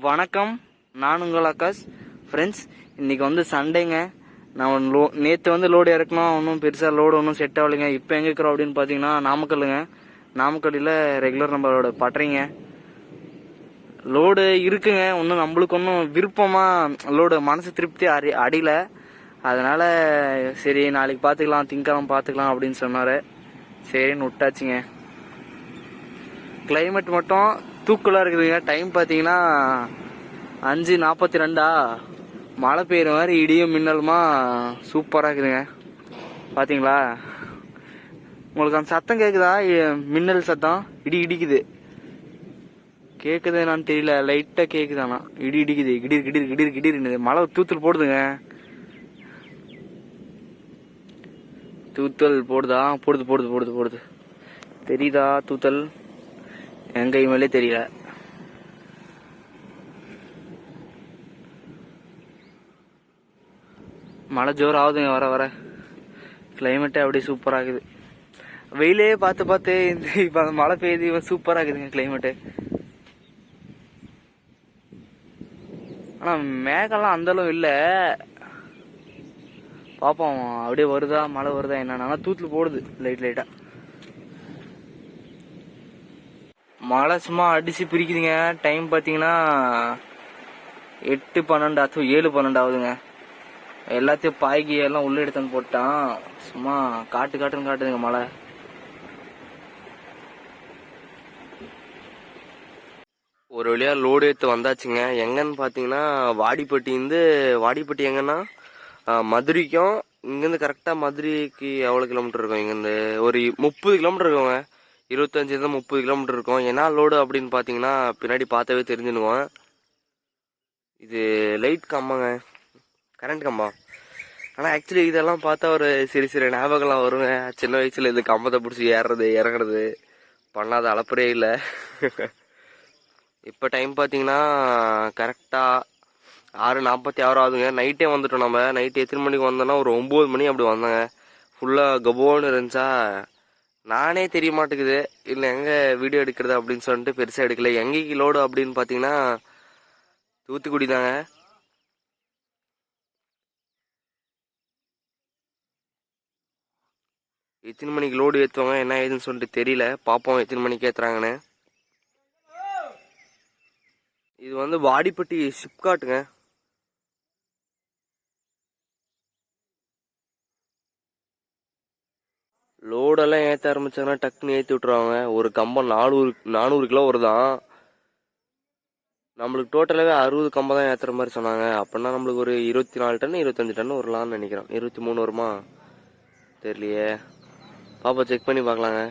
வணக்கம். நான் உங்கள் ஆகாஷ். ஃப்ரெண்ட்ஸ் இன்றைக்கி வந்து சண்டேங்க. நான் லோ நேற்று வந்து லோடு இறக்கணும் ஒன்றும் பெருசாக லோடு ஒன்றும் செட் ஆகலைங்க. இப்போ எங்கே இருக்கிறோம் அப்படின்னு பார்த்தீங்கன்னா நாமக்கல்லுங்க. நாமக்கல்லில் ரெகுலர் நம்மளோட பட்டறைங்க. லோடு இருக்குங்க. ஒன்றும் நம்மளுக்கு ஒன்றும் விருப்பமாக லோடு மனசு திருப்தி அடி அடியில். அதனால் சரி நாளைக்கு பார்த்துக்கலாம் திங்கெல்லாம் பார்த்துக்கலாம் அப்படின்னு சொன்னார். சரின்னு விட்டாச்சுங்க. கிளைமேட் மட்டும் தூக்கலாக இருக்குதுங்க. டைம் பார்த்தீங்கன்னா அஞ்சு நாற்பத்தி ரெண்டா மழை பெய்யுற மாதிரி இடியும் மின்னலுமா சூப்பராக இருக்குதுங்க. பார்த்தீங்களா உங்களுக்கு அந்த சத்தம் கேட்குதா மின்னல் சத்தம். இடி இடிக்குது. கேட்குது என்னான்னு தெரியல. லைட்டாக கேட்குது இடி இடிக்குது. கிடிர் கிடிர் கிடிர் கிடிர்னு மழை தூத்தல் போடுதுங்க. தூத்தல் போடுதா? போடுது போடுது போடுது போடுது. தெரியுதா தூத்தல்? என் கை மேலே தெரியல. மழை ஜோர் ஆகுதுங்க வர வர. கிளைமேட்டே அப்படியே சூப்பராக இருக்குது வெயிலே பார்த்து பார்த்து இந்த இப்போ அந்த மழை பெய்யுது இவன் சூப்பராக இருக்குதுங்க கிளைமேட்டு ஆனால் மேகம்லாம் அந்த அளவு இல்லை. பார்ப்போம் அப்படியே வருதா மழை வருதா என்னன்னா. தூத்துல தூத்தில் போடுது லைட் லைட்டாக மழை சும்மா அடிச்சு பிரிக்குதுங்க. டைம் பார்த்தீங்கன்னா எட்டு பன்னெண்டு அது ஏழு பன்னெண்டு ஆகுதுங்க. எல்லாத்தையும் பாய்கி எல்லாம் உள்ள எடுத்து போட்டான். சும்மா காட்டு காட்டுன்னு காட்டுதுங்க மழை. ஒரு வழியா லோடு எடுத்து வந்தாச்சுங்க. எங்கன்னு பாத்தீங்கன்னா வாடிப்பட்டியிருந்து வாடிப்பட்டி எங்கன்னா மதுரைக்கும் இங்கேருந்து கரெக்டாக மதுரைக்கு எவ்வளோ கிலோமீட்டர் இருக்கும்? இங்கேருந்து ஒரு முப்பது கிலோமீட்டர் இருக்குங்க. இருபத்தஞ்சி இருந்தால் முப்பது கிலோமீட்டர் இருக்கும். என்ன லோடு அப்படின்னு பார்த்தீங்கன்னா பின்னாடி பார்த்தாவே தெரிஞ்சுடுவோம் இது லைட் கம்பங்க கரண்ட் கம்பம் ஆனால் ஆக்சுவலி இதெல்லாம் பார்த்தா ஒரு சிறு சிறு ஞாபகம்லாம் வருங்க. சின்ன வயசில் இது கம்பத்தை பிடிச்சி ஏறுறது இறங்குறது பண்ணாத அளப்புறே இல்லை. இப்போ டைம் பார்த்தீங்கன்னா கரெக்டாக ஆறு நாற்பத்தி ஆறு ஆகுதுங்க. நைட்டே வந்துட்டோம் நம்ம. நைட்டு எத்தனை மணிக்கு வந்தோன்னா ஒரு ஒம்பது மணி அப்படி வந்தோங்க. ஃபுல்லாக கபோன்னு இருந்துச்சா நானே தெரிய மாட்டேங்குது இல்லை எங்கே வீடியோ எடுக்கிறது அப்படின்னு சொல்லிட்டு பெருசாக எடுக்கல. எங்கேக்கு லோடு அப்படின்னு பார்த்தீங்கன்னா தூத்துக்குடி தாங்க. எத்தனை மணிக்கு லோடு ஏற்றுவாங்க என்ன ஏதுன்னு சொல்லிட்டு தெரியல. பார்ப்போம் எத்தனை மணிக்கு ஏற்றுறாங்கன்னு இது வந்து வாடிப்பட்டி சிப்காட்டுங்க லோடெல்லாம் ஏற்ற ஆரம்பிச்சாங்கன்னா டக்குன்னு ஏற்றி விட்ருவாங்க ஒரு கம்பம் நானூறு நானூறு கிலோ வருதான். நம்மளுக்கு டோட்டலாகவே அறுபது கம்பம் தான் ஏற்றுற மாதிரி சொன்னாங்க. அப்படின்னா நம்மளுக்கு ஒரு இருபத்தி நாலு டன் இருபத்தஞ்சு டன் வரலான்னு நினைக்கிறோம். இருபத்தி மூணு வருமா? தெரியலையே. பாப்பா செக் பண்ணி பார்க்கலாங்க.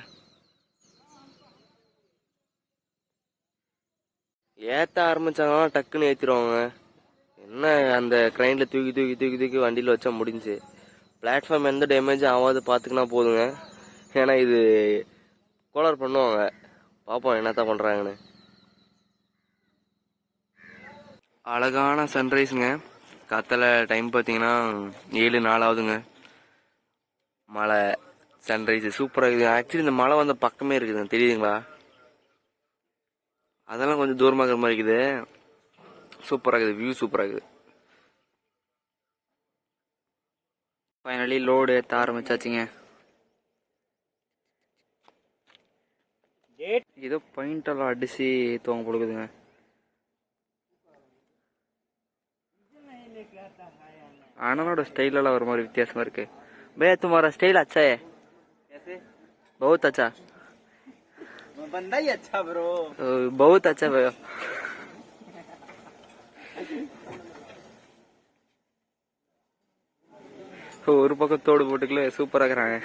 ஏற்ற ஆரம்பிச்சாங்கன்னா டக்குன்னு ஏற்றிடுவாங்க என்ன அந்த க்ரைனில் தூக்கி தூக்கி தூக்கி தூக்கி வண்டியில் வச்சா முடிஞ்சு. பிளாட்ஃபார்ம் எந்த டேமேஜும் ஆகாது பார்த்துக்கினா போதுங்க. ஏன்னா இது கோளார் பண்ணுவாங்க. பார்ப்போம் என்னத்தான் பண்ணுறாங்கன்னு அழகான சன்ரைஸுங்க காத்தால டைம் பார்த்தீங்கன்னா ஏழு நாலாவதுங்க. மழை சன்ரைஸ் சூப்பராக இருக்குது. ஆக்சுவலி இந்த மழை வந்த பக்கமே இருக்குதுங்க. தெரியுதுங்களா? அதெல்லாம் கொஞ்சம் தூரமாக இருக்கிற மாதிரி இருக்குது. சூப்பராக இருக்குது. வியூ சூப்பராக இருக்குது. ஃபைனலி லோடு ஏற்ற ஆரம்பிச்சாச்சுங்க. ஏதோ paint எல்லாம் அடிச்சு ஏற்றுவாங்க பொழுதுங்க அண்ணனோட ஸ்டைல் எல்லாம் ஒரு மாதிரி வித்தியாசமா இருக்கு भैया तुम्हारा स्टाइल अच्छा है कैसे बहुत अच्छा बंदा ही अच्छा ब्रो अ, बहुत अच्छा भैया ஒரு பக்கம் தோடு போட்டுக்கல சூப்பரா இருக்கிறாங்க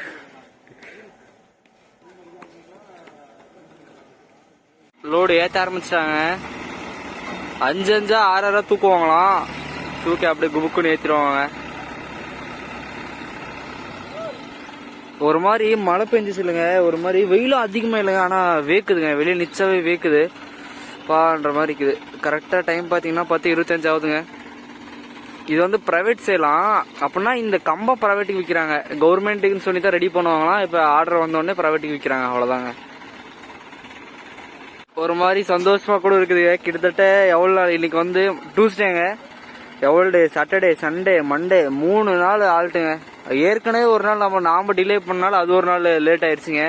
லோடு ஏற்ற ஆரம்பிச்சிட்டாங்க. அஞ்சு அஞ்சா ஆறு ஆறா தூக்குவாங்களாம். தூக்கி அப்படியே குபுக்குன்னு ஏற்றிடுவாங்க ஒரு மாதிரி மழை பெஞ்சிச்சு இல்லைங்க. ஒரு மாதிரி வெயிலும் அதிகமாக இல்லைங்க. ஆனால் வேக்குதுங்க. வெளியே நிச்சாவே வேக்குது. பான்ற மாதிரி இருக்குது. கரெக்டாக டைம் பார்த்தீங்கன்னா பத்து இருபத்தஞ்சாவதுங்க ஆகுதுங்க. இது வந்து ப்ரைவேட் செய்யலாம் அப்படின்னா இந்த கம்பம் ப்ரைவேட்டுக்கு விற்கிறாங்க கவர்மெண்ட்டுக்குன்னு சொல்லி தான் ரெடி பண்ணுவாங்களாம். இப்போ ஆர்டர் வந்தோடனே ப்ரைவேட்டுக்கு விற்கிறாங்க அவ்வளோதாங்க ஒரு மாதிரி சந்தோஷமா கூட இருக்குதுங்க கிட்டத்தட்ட எவ்வளோ நாள்? இன்னைக்கு வந்து டியூஸ்டேங்க எவ்வளோ டே சாட்டர்டே சண்டே மண்டே மூணு நாள் ஆள்ட்டுங்க ஏற்கனவே ஒரு நாள் நம்ம நாம் டிலே பண்ணாலும் அது ஒரு நாள் லேட் ஆயிடுச்சுங்க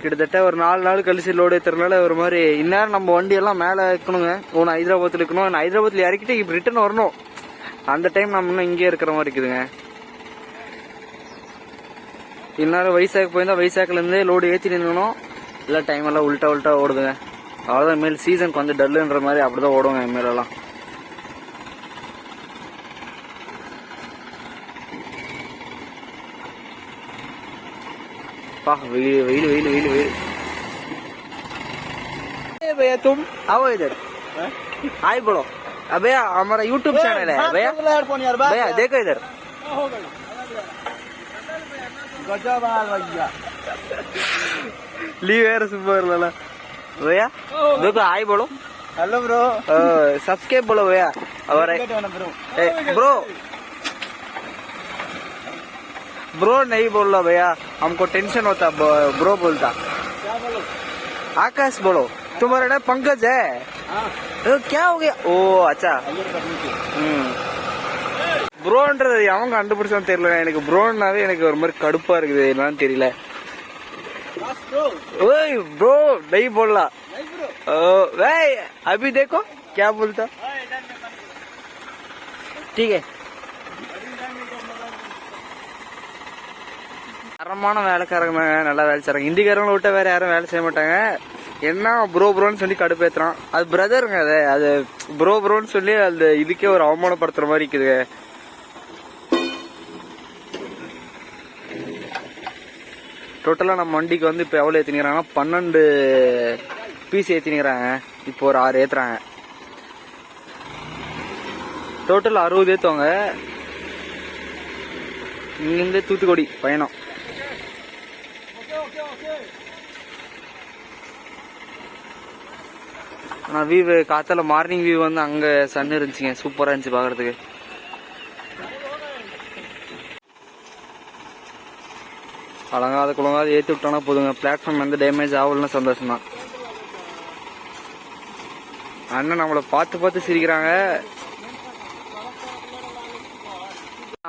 கிட்டத்தட்ட ஒரு நாலு நாள் கழிச்சு லோடு ஏற்றுறதுனால ஒரு மாதிரி இந்நேரம் நம்ம வண்டியெல்லாம் மேலே இருக்கணுங்க ஒன்று ஹைதராபாத்தில் இருக்கணும் நான் ஹைதராபாத்தில் இறக்கிட்டு இப்போ ரிட்டர்ன் வரணும். அந்த டைம் நம்ம இன்னும் இங்கே இருக்கிற மாதிரி இருக்குதுங்க. இந்நேரம் வைசாக் போயிருந்தால் வைசாக்லேருந்தே லோடு ஏற்றி நின்றுணும் இல்லை டைம் எல்லாம் உல்ட்டா உல்ட்டா ஓடுதுங்க. அவ்வளோதான் மேல் சீசன் கொஞ்சம் டல்லுன்ற மாதிரி அப்படிதான் ஓடுங்க மேலெல்லாம் पा well well well well well ए भैया तुम आओ इधर हाय बोलो अबे हमारा यूट्यूब चैनल है भैया हेडफोन यार बात भैया देखो इधर गजब हाल भैया लीव यार सुपर वाला भैया देखो हाय बोलो हेलो ब्रो सब्सक्राइब बोलो भैया हमारे ब्रो ब्रो ब्रो नहीं बोल रहा भैया हमको टेंशन होता ब्रो बोलता क्या बोलो आकाश बोलो तुम्हारा नाम पंकज है हाँ ओ, क्या हो गया ओ अच्छा आइए करनी चाहिए ம் ப்ரோன்றது அவங்க கண்டுபிடிச்சான்னு தெரியல எனக்கு ப்ரோன்னாவே எனக்கு ஒரு மாதிரி கடுப்பா இருக்குது என்னன்னு தெரியல बस ब्रो ओए ब्रो नहीं बोलना नहीं ब्रो ओ, भाई अभी देखो क्या बोलता ठीक है தரமான வேலைக்காரங்க நல்லா வேலை செய்றாங்க இந்திக்காரங்களை விட்டா வேற யாரும் வேலை செய்ய மாட்டாங்க என்ன ப்ரோ ப்ரோன்னு சொல்லி கடுப்பேத்துறான் அது பிரதருங்க அது அது ப்ரோ ப்ரோன்னு சொல்லி அந்த இதுக்கே ஒரு அவமானப்படுத்துற மாதிரி இருக்குதுங்க டோட்டலாக நம்ம வண்டிக்கு வந்து இப்போ எவ்வளோ ஏற்றினிக்கிறாங்கன்னா பன்னெண்டு பீஸ் ஏற்றினிக்கிறாங்க இப்போ ஒரு ஆறு ஏற்றுறாங்க டோட்டல் அறுபது ஏற்றுவாங்க இங்கேருந்து தூத்துக்குடி பயணம். ஆனால் வியூ காத்தால மார்னிங் வியூ வந்து அங்கே சன் இருந்துச்சுங்க. சூப்பராக இருந்துச்சு பார்க்குறதுக்கு அலங்காத குழங்காத ஏற்றி விட்டோம்னா போதுங்க. பிளாட்ஃபார்ம் எந்த டேமேஜ் ஆகலன்னு சந்தோஷம் தான் அண்ணன் நம்மளை பார்த்து பார்த்து சிரிக்கிறாங்க.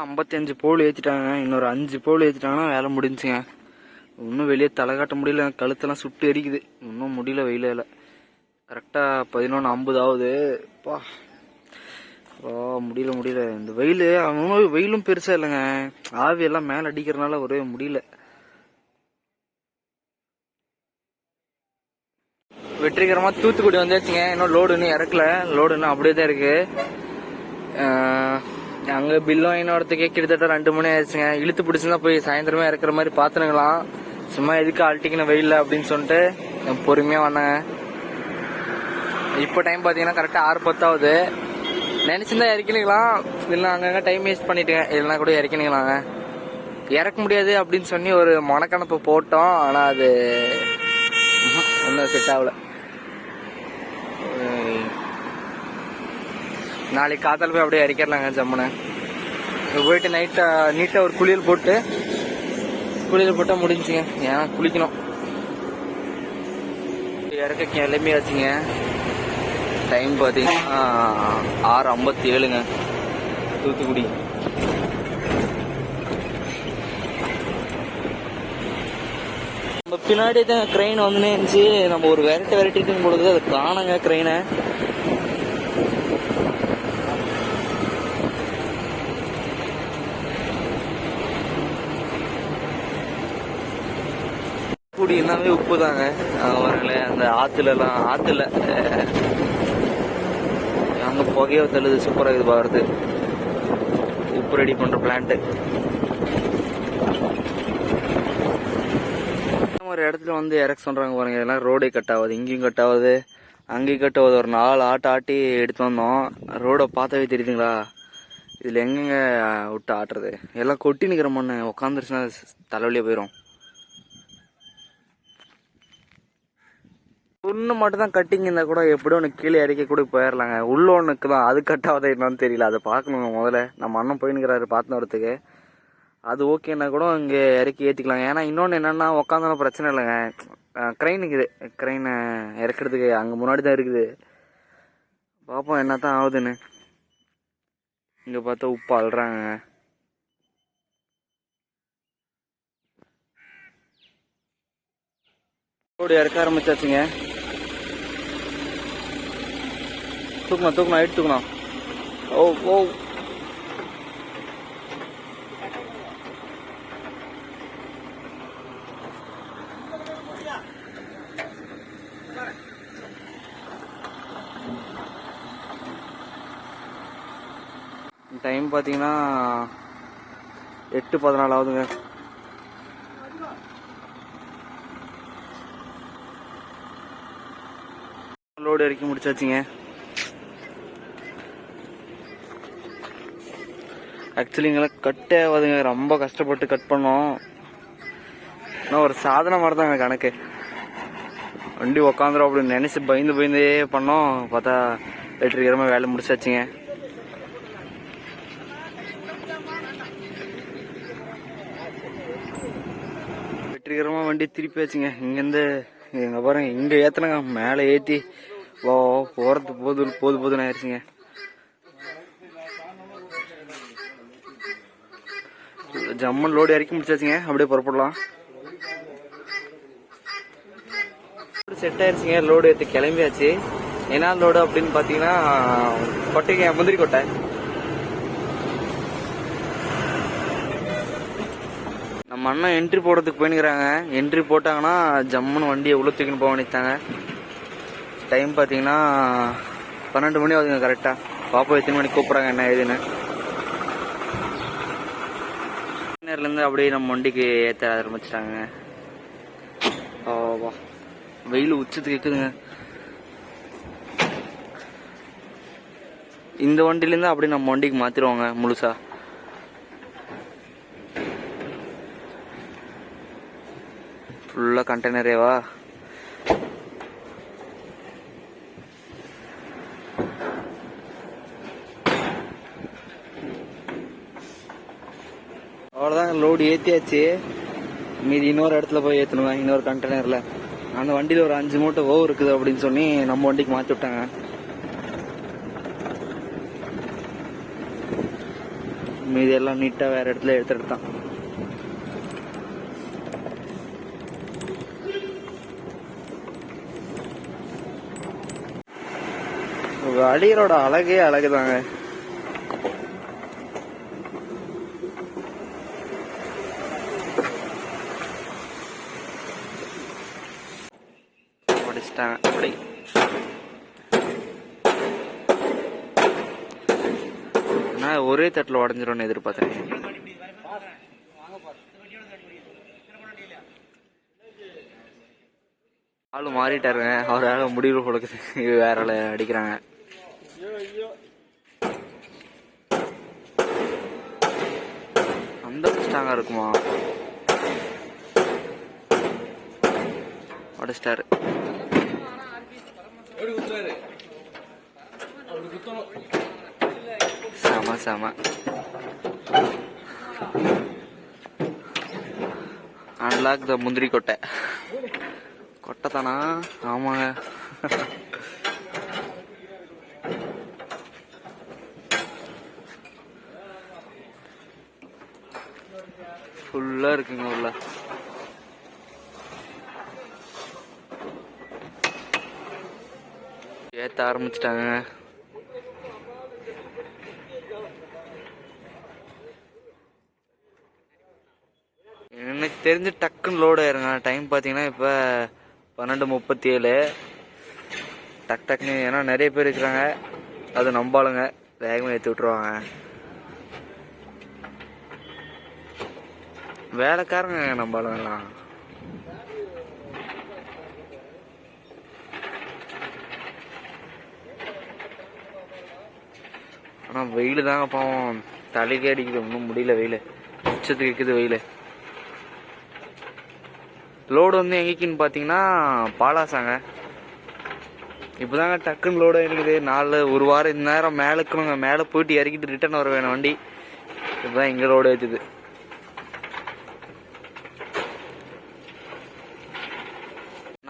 ஐம்பத்தஞ்சு போல் ஏற்றிட்டாங்க இன்னொரு அஞ்சு போல் ஏற்றிட்டாங்கன்னா வேலை முடிஞ்சுங்க. இன்னும் வெளியே தலை காட்ட முடியல. கழுத்தெல்லாம் சுட்டு எரிக்குது. இன்னும் முடியல வெயில கரெக்டாக பதினொன்று ஐம்பது ஆகுது. பா. ஓ முடியல முடியல. இந்த வெயில் அவனும் வெயிலும் பெருசாக இல்லைங்க. ஆவி எல்லாம் மேலே அடிக்கிறதுனால ஒரே முடியல. வெற்றிகரமா தூத்துக்குடி வந்தாச்சுங்க. இன்னும் லோடு இன்னும் இறக்கல. லோடு இன்னும் அப்படியே தான் இருக்கு அங்கே பில்லும் இன்னொருத்துக்கே கிட்டத்தட்ட ரெண்டு மணி ஆயிடுச்சுங்க. இழுத்து பிடிச்சிருந்தா போய் சாயந்தரமே இறக்குற மாதிரி பாத்துனுங்களாம். சும்மா எதுக்கு அழட்டிக்கணும் வெயில்ல அப்படின்னு சொல்லிட்டு பொறுமையாக பொறுமையா இப்போ டைம் பார்த்தீங்கன்னா கரெக்டாக ஆறு பத்தாவது நினச்சிருந்தா இறக்கினுங்களாம். இல்லை அங்கங்க டைம் வேஸ்ட் பண்ணிட்டுங்க. இல்லைனா கூட இறக்கினுங்களாங்க. இறக்க முடியாது அப்படின்னு சொல்லி ஒரு மனக்கணப்பு போட்டோம். ஆனால் அது ஒன்றும் செட் ஆகல. நாளைக்கு காத்தால் போய் அப்படியே இறக்கிடலாங்க ஜம்முன்னு போயிட்டு நைட்டாக நீட்டாக ஒரு குளியல் போட்டு குளியல் போட்டால் முடிஞ்சுங்க. ஏன்னா குளிக்கணும். இறக்க கிளம்பியாச்சுங்க டைம் பார்த்தீங்கன்னா ஆறு ஐம்பத்தி ஏழுங்க. தூத்துக்குடி. பின்னாடி தான் க்ரெயின் வந்துனே இருந்துச்சு. நம்ம ஒரு வெரைட்டி விரட்டிட்டு பொழுது அது காணுங்க க்ரெயினை குடி எல்லாமே உப்பு தாங்க. வரல. அந்த ஆத்துல எல்லாம் ஆத்துல. அங்க புகையோ தள்ளுது சூப்பராக இது பாருது உப்பு ரெடி பண்ற பிளான்ட்டு ஒரு இடத்துல வந்து இறக்க சொல்கிறாங்க பாருங்கள் இதெல்லாம் ரோடே கட் ஆகுது இங்கேயும் கட் ஆகுது அங்கேயும் கட் ஆகுது ஒரு நாலு ஆட்டை ஆட்டி எடுத்து வந்தோம். ரோடை பார்த்தாவே தெரியுதுங்களா? இதில் எங்கெங்க விட்டு ஆட்டுறது? எல்லாம் கொட்டி நிற்கிற மண்ணு. உட்காந்துருச்சுன்னா தலைவலியே போயிடும் ஒன்று மட்டும் தான் கட்டிங் இருந்தால் கூட எப்படியும் ஒன்று கீழே இறக்கி கூட போயிடலாங்க உள்ள ஒன்றுக்கு தான் அது கட் என்னன்னு தெரியல. அதை பார்க்கணுங்க முதல்ல. நம்ம அண்ணன் போயின்னுக்கிறாரு பார்த்து வரத்துக்கு அது ஓகேன்னா கூட இங்கே இறக்கி ஏற்றிக்கலாங்க ஏன்னா இன்னொன்று என்னென்னா உட்காந்தாலும் பிரச்சனை இல்லைங்க. க்ரைன் இருக்குது. க்ரைனை இறக்கிறதுக்கு அங்கே முன்னாடி தான் இருக்குது. பார்ப்போம் என்ன தான் ஆகுதுன்னு. இங்கே பார்த்தா உப்பு அழுறாங்க ரோடு இறக்க ஆரம்பிச்சாச்சுங்க. தூக்கணும் தூக்கணும் எடுத்துக்கணும். தூக்கணும் ஓ ஓ. டைம் பார்த்தீங்கன்னா எட்டு பதினாலு ஆகுதுங்க லோடு இறக்கி முடிச்சாச்சுங்க. ஆக்சுவலி இங்கெல்லாம் கட்டே ஆகாதுங்க. ரொம்ப கஷ்டப்பட்டு கட் பண்ணோம். ஆனால் ஒரு சாதனை மாதிரி தாங்க கணக்கு. வண்டி உக்காந்துரும் அப்படின்னு நினச்சி பயந்து பயந்தே பண்ணோம். பார்த்தா வெற்றிகரமாக வேலை முடிச்சாச்சுங்க வெற்றிகரமாக வண்டி திருப்பி வச்சுங்க. இங்கேருந்து இங்கே பாருங்க இங்கே ஏற்றுனங்க மேலே ஏற்றி ஓ போகிறது போது போது போதுன்னு ஆயிடுச்சுங்க. ஜம்மன் லோடு இறக்கி முடிச்சாச்சுங்க. அப்படியே புறப்படலாம். செட் ஆயிடுச்சுங்க. லோடு எடுத்து கிளம்பியாச்சு. என்ன லோடு அப்படின்னு பார்த்தீங்கன்னா கொட்டைங்க முந்திரி கொட்டை. நம்ம அண்ணன் என்ட்ரி போடுறதுக்கு போயினுக்கிறாங்க என்ட்ரி போட்டாங்கன்னா ஜம்முன்னு வண்டியை உள்ள தூக்கின்னு போக வேண்டியதாங்க டைம் பார்த்தீங்கன்னா பன்னெண்டு மணி ஆகுதுங்க கரெக்டாக பாப்பா எத்தனை மணிக்கு கூப்பிட்றாங்க என்ன ஏதுன்னு. நேரிலேருந்து அப்படியே நம்ம வண்டிக்கு ஏற்ற ஆரம்பிச்சிட்டாங்க வா வெயில் உச்சத்துக்கு இருக்குதுங்க இந்த வண்டிலேருந்து அப்படியே நம்ம வண்டிக்கு மாற்றிடுவாங்க முழுசாக ஃபுல்லாக கண்டெய்னரேவா அவ்வளோதாங்க லோடு ஏற்றியாச்சு மீதி இன்னொரு இடத்துல போய் ஏற்றணுங்க இன்னொரு கண்டெய்னரில் அந்த வண்டியில் ஒரு அஞ்சு மூட்டை ஓவ் இருக்குது அப்படின்னு சொல்லி நம்ம வண்டிக்கு மாற்றி விட்டாங்க. மீதி எல்லாம் நீட்டாக வேறு இடத்துல எடுத்துகிட்டு தான். அடியரோட அழகே அழகுதாங்க. உடைச்சிட்டாங்க அப்படி. நான் ஒரே தட்டில் உடஞ்சிரும்னு எதிர்பார்த்தேன். ஆளு மாறிட்டாருங்க. அவரால் முடிவு கொடுக்குது. வேற அடிக்கிறாங்க. ஸ்ட்ராங்காக இருக்குமா? உடச்சிட்டாரு எப்படி செம செம. அன்லாக் த முந்திரி கொட்டை. கொட்டை தானா? ஆமாங்க. ஃபுல்லா இருக்குங்க உள்ள. ஏத்த ஆரம்பிச்சிட்டாங்க. எனக்கு தெரிஞ்சு டக்குன்னு லோட் ஆயிருங்க. டைம் பார்த்தீங்கன்னா இப்போ பன்னெண்டு முப்பத்தி ஏழு டக் டக்குன்னு ஏன்னா நிறைய பேர் இருக்கிறாங்க. அது நம்பாளுங்க. வேகமாக ஏற்றி விட்ருவாங்க வேலைக்காரங்க நம்பாளுங்கலாம் ஆனால் வெயில் தாங்க பாவம். தலைக்கே அடிக்குது. ஒன்றும் முடியல வெயில். உச்சத்துக்கு இருக்குது வெயில். லோடு வந்து எங்கேக்குன்னு பார்த்தீங்கன்னா பாலாசாங்க. இப்போதாங்க டக்குன்னு லோடு இருக்குது நாலு ஒரு வாரம் இந்த நேரம் மேலே இருக்கணுங்க மேலே போயிட்டு இறக்கிட்டு ரிட்டர்ன் வர வேணும் வண்டி. இப்போதான் இங்கே லோடு ஏற்றுது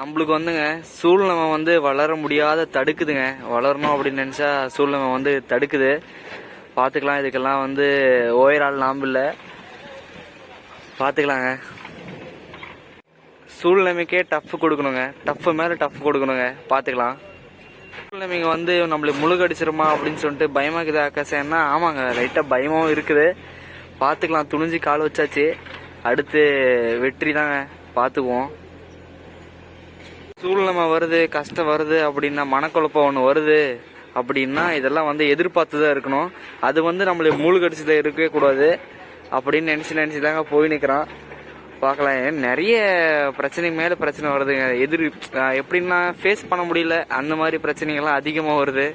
நம்மளுக்கு வந்துங்க சூழ்நிலை வந்து வளர முடியாத தடுக்குதுங்க. வளரணும் அப்படின்னு நினச்சா சூழ்நிலை வந்து தடுக்குது. பார்த்துக்கலாம் இதுக்கெல்லாம் வந்து ஓயரால் நாம் இல்லை. பார்த்துக்கலாங்க சூழ்நிலைமைக்கே டஃப் கொடுக்கணுங்க. டஃப் மேலே டஃப் கொடுக்கணுங்க. பார்த்துக்கலாம் சூழ்நிலைமைங்க வந்து நம்மளுக்கு முழுகடிச்சிருமா அப்படின்னு சொல்லிட்டு பயமாக்குது ஆகாசம்னா ஆமாங்க லைட்டாக பயமாகவும் இருக்குது. பார்த்துக்கலாம் துணிஞ்சு கால் வச்சாச்சு. அடுத்து வெற்றி தாங்க. பார்த்துக்குவோம் சூழ்நிலை வருது கஷ்டம் வருது அப்படின்னா மனக்குழப்பம் ஒன்று வருது. அப்படின்னா இதெல்லாம் வந்து எதிர்பார்த்து தான் இருக்கணும். அது வந்து நம்மளை மூழ்கடிச்சதை இருக்கவே கூடாது. அப்படின்னு நினச்சி நினச்சி தாங்க போய் நிற்கிறான் பார்க்கலாம் ஏன் நிறைய பிரச்சனை மேலே பிரச்சனை வருதுங்க. எதிர் எப்படின்னா ஃபேஸ் பண்ண முடியல. அந்த மாதிரி பிரச்சனைகள்லாம் அதிகமாக வருது.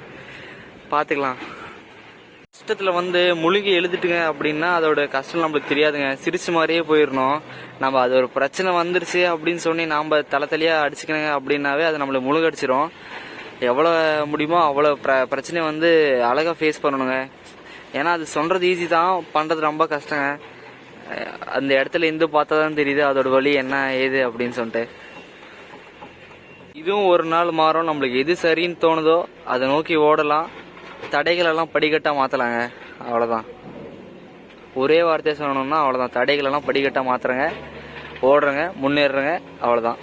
பார்த்துக்கலாம். கஷ்டத்தில் வந்து முழுகி எழுதிட்டுங்க அப்படின்னா அதோட கஷ்டம் நம்மளுக்கு தெரியாதுங்க. சிரிச்சு மாதிரியே போயிடணும். நம்ம அது ஒரு பிரச்சனை வந்துருச்சு அப்படின்னு சொல்லி நாம் தலை தலையாக அடிச்சுக்கணுங்க அப்படின்னாவே அது நம்மளை முழுகடிச்சிரும். எவ்வளோ முடியுமோ அவ்வளோ பிர பிரச்சனையை வந்து அழகாக ஃபேஸ் பண்ணணுங்க. ஏன்னா அது சொல்கிறது ஈஸி தான் பண்ணுறது ரொம்ப கஷ்டங்க. அந்த இடத்துல இருந்து பார்த்தா தான் தெரியுது அதோட வழி என்ன ஏது அப்படின்னு சொல்லிட்டு. இதுவும் ஒரு நாள் மாறும். நம்மளுக்கு எது சரின்னு தோணுதோ அதை நோக்கி ஓடலாம். தடைகள் எல்லாம் படிக்கட்டாக மாற்றலாங்க அவ்வளோதான் ஒரே வார்த்தையை சொல்லணும்னா அவ்வளோதான் தடைகள் எல்லாம் படிக்கட்டாக மாற்றுறேங்க ஓடுறேங்க. முன்னேறுறங்க. அவ்வளோதான்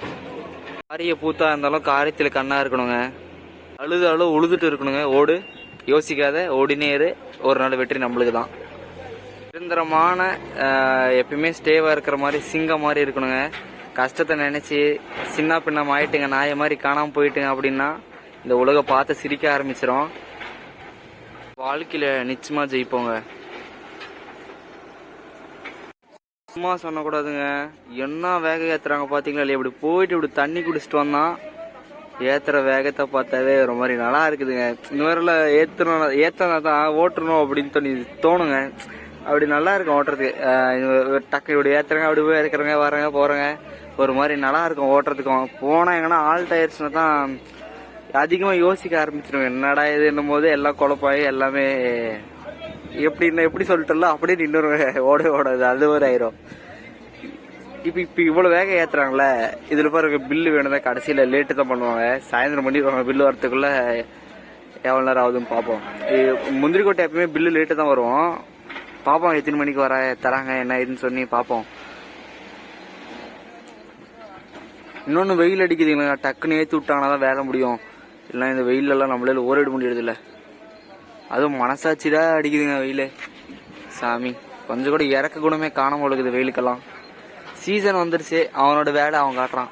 காரிய பூத்தா இருந்தாலும் காரியத்தில் கண்ணா இருக்கணுங்க. அழுது அழு உழுதுட்டு இருக்கணுங்க. ஓடு. யோசிக்காத. ஓடினே இரு. ஒரு நாள் வெற்றி நம்மளுக்கு தான் நிரந்தரமான எப்பயுமே ஸ்டேவாக இருக்கிற மாதிரி சிங்கம் மாதிரி இருக்கணுங்க. கஷ்டத்தை நினச்சி சின்ன பின்னம் ஆயிட்டுங்க. நாய மாதிரி காணாமல் போயிட்டுங்க அப்படின்னா இந்த உலகம் பார்த்து சிரிக்க ஆரம்பிச்சிரும். வாழ்க்கையில் நிச்சயமா ஜெயிப்போங்க. சும்மா சொல்லக்கூடாதுங்க என்ன வேக ஏத்துறாங்க பாத்தீங்களா இல்லையா? இப்படி போயிட்டு இப்படி தண்ணி குடிச்சிட்டு வந்தான் ஏத்துற வேகத்தை பார்த்தாவே ஒரு மாதிரி நல்லா இருக்குதுங்க. இந்த மாதிரில ஏத்தணும் ஏத்தனா தான் ஓட்டணும் அப்படின்னு தோணி தோணுங்க. அப்படி நல்லா இருக்கும் ஓட்டுறதுக்கு. டக்கு இப்படி ஏத்துறங்க அப்படி போய் இருக்கிறங்க வரங்க போறங்க. ஒரு மாதிரி நல்லா இருக்கும் ஓட்டுறதுக்கும் போனா எங்கன்னா ஆல் ஆயிடுச்சுன்னா தான் அதிகமா யோசிக்க ஆரம்பிச்சிடும் என்னடா இது என்னும் போது எல்லாம் குழப்பாயி எல்லாமே எப்படி எப்படி சொல்லிட்டல அப்படியே நின்றுருவேன் ஓட ஓடாது. அது ஒரு ஆயிரும். இப்போ இப்போ இவ்வளோ வேகம் ஏத்துறாங்களே. இதில் பாருங்க பில்லு வேணும்னா கடைசியில் லேட்டு தான் பண்ணுவாங்க. சாயந்தரம் பண்ணிடுவாங்க பில்லு வரத்துக்குள்ளே எவ்வளோ நேரம் ஆகுதுன்னு பார்ப்போம் இது முந்திரி கோட்டை எப்பயுமே பில்லு லேட்டு தான் வரும். பார்ப்போம் எத்தனை மணிக்கு வர தராங்க என்ன இதுன்னு சொல்லி பார்ப்போம் இன்னொன்று வெயில் அடிக்குதுங்களா டக்குன்னு ஏற்றி விட்டாங்கன்னா தான் வேலை முடியும். இல்லைனா இந்த வெயிலெல்லாம் நம்மளால ஓரிட முடியறதில்ல அதுவும் மனசாட்சி தான் அடிக்குதுங்க வெயில். சாமி கொஞ்சம் கூட இறக்க குணமே காணாமல் ஒழுகுது வெயிலுக்கெல்லாம். சீசன் வந்துருச்சு அவனோட வேலை அவன் காட்டுறான்.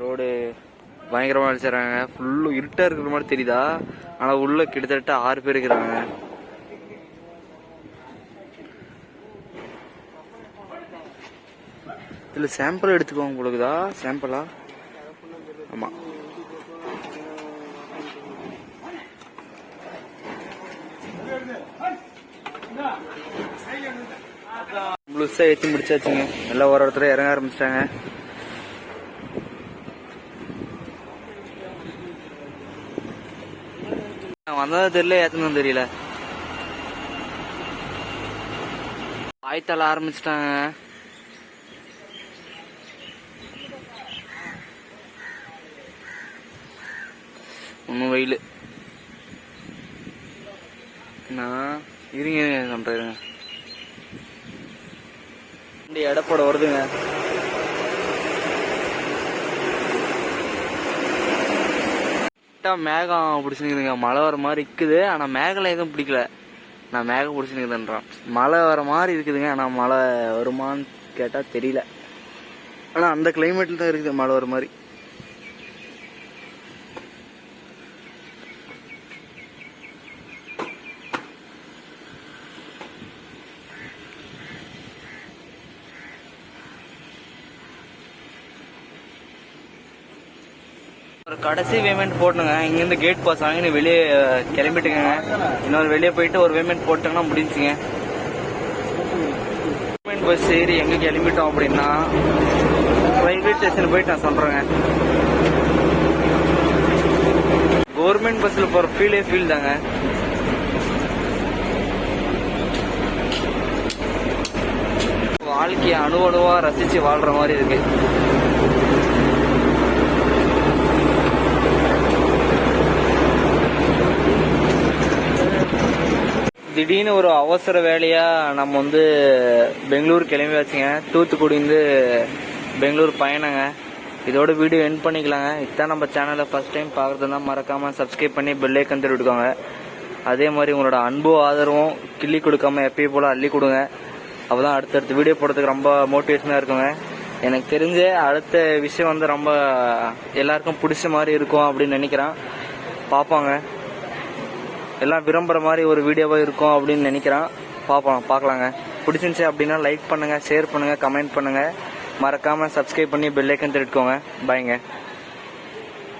ரோடு பயங்கரமாக அடிச்சிடறாங்க ஃபுல்லும் இருட்டாக இருக்கிற மாதிரி தெரியுதா? ஆனால் உள்ளே கிட்டத்தட்ட ஆறு பேர் இருக்கிறாங்க. இல்லை சாம்பிள் எடுத்துக்கோங்க பொழுதுதா. சாம்பிளா ஆமாம் முழுசாக ஏற்றி முடிச்சாச்சுங்க. எல்லாம் ஒரு இடத்துல இறங்க ஆரம்பிச்சிட்டாங்க. வந்ததா தெரியல ஏத்தணும் தெரியல. வாய்த்தால ஆரம்பிச்சிட்டாங்க ஒன்றும் வெயில் நான் இருங்க சொல்றேன் வண்டி எடப்பட வருதுங்க. மேகம் பிடிச்சிருக்குதுங்க. மழை வர மாதிரி இருக்குது. ஆனா மேகலாம் எதுவும் பிடிக்கல. நான் மேகம் பிடிச்சிருக்குதுன்றான். மழை வர மாதிரி இருக்குதுங்க. ஆனா மழை வருமான்னு கேட்டா தெரியல. ஆனா அந்த கிளைமேட்ல தான் இருக்குது மழை வர மாதிரி. ஒரு கடைசி பேமெண்ட் போட்டுங்க இங்கேருந்து கேட் பாஸ் வாங்கி வெளியே கிளம்பிட்டுக்கங்க. இன்னொரு வெளியே போயிட்டு ஒரு பேமெண்ட் போட்டுங்கன்னா முடிஞ்சுங்க. பேமெண்ட் பஸ் ஏறி எங்கே கிளம்பிட்டோம் அப்படின்னா ரயில்வே ஸ்டேஷன் போயிட்டு நான் சொல்கிறேங்க கவர்மெண்ட் பஸ்ஸில் போகிற ஃபீலே ஃபீல் தாங்க. வாழ்க்கையை அணு ரசித்து வாழ்கிற மாதிரி இருக்குது திடீர்னு ஒரு அவசர வேலையா நம்ம வந்து பெங்களூர் கிளம்பியாச்சுங்க. தூத்துக்குடிந்து பெங்களூர் பயணங்க. இதோட வீடியோ என் பண்ணிக்கலாங்க. இதுதான் நம்ம சேனலை ஃபர்ஸ்ட் டைம் பார்க்குறதுனா மறக்காம சப்ஸ்கிரைப் பண்ணி பெல்லைக்கன் கந்து அதே மாதிரி உங்களோட அன்பு ஆதரவும் கிள்ளி கொடுக்காம எப்பயும் போல அள்ளி கொடுங்க. அப்பதான் அடுத்தடுத்த வீடியோ போடுறதுக்கு ரொம்ப மோட்டிவேஷனாக இருக்குங்க. எனக்கு தெரிஞ்ச அடுத்த விஷயம் வந்து ரொம்ப எல்லாருக்கும் பிடிச்ச மாதிரி இருக்கும் அப்படின்னு நினைக்கிறேன். பார்ப்பாங்க. எல்லாம் விரும்புகிற மாதிரி ஒரு வீடியோவாக இருக்கும் அப்படின்னு நினைக்கிறேன். பார்ப்போம் பார்க்கலாங்க. பிடிச்சிருந்துச்சி அப்படின்னா லைக் பண்ணுங்கள் ஷேர் பண்ணுங்கள் கமெண்ட் பண்ணுங்கள் மறக்காமல் சப்ஸ்கிரைப் பண்ணி பெல்லைக்கன் திருட்டுக்கோங்க பாய்ங்க